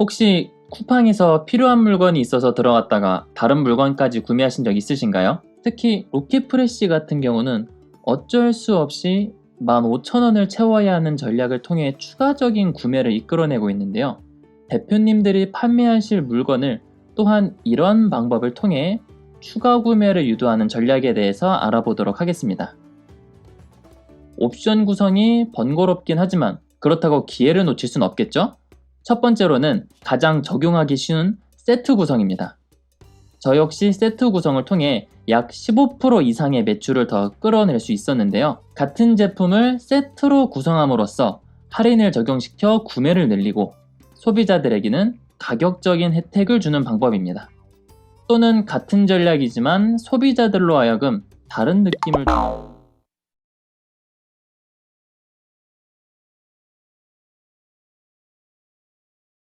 혹시 쿠팡에서 필요한 물건이 있어서 들어갔다가 다른 물건까지 구매하신 적 있으신가요? 특히 로켓프레시 같은 경우는 어쩔 수 없이 15,000원을 채워야 하는 전략을 통해 추가적인 구매를 이끌어내고 있는데요. 대표님들이 판매하실 물건을 또한 이런 방법을 통해 추가 구매를 유도하는 전략에 대해서 알아보도록 하겠습니다. 옵션 구성이 번거롭긴 하지만 그렇다고 기회를 놓칠 순 없겠죠? 첫 번째로는 가장 적용하기 쉬운 세트 구성입니다. 저 역시 세트 구성을 통해 약 15% 이상의 매출을 더 끌어낼 수 있었는데요. 같은 제품을 세트로 구성함으로써 할인을 적용시켜 구매를 늘리고 소비자들에게는 가격적인 혜택을 주는 방법입니다. 또는 같은 전략이지만 소비자들로 하여금 다른 느낌을 주는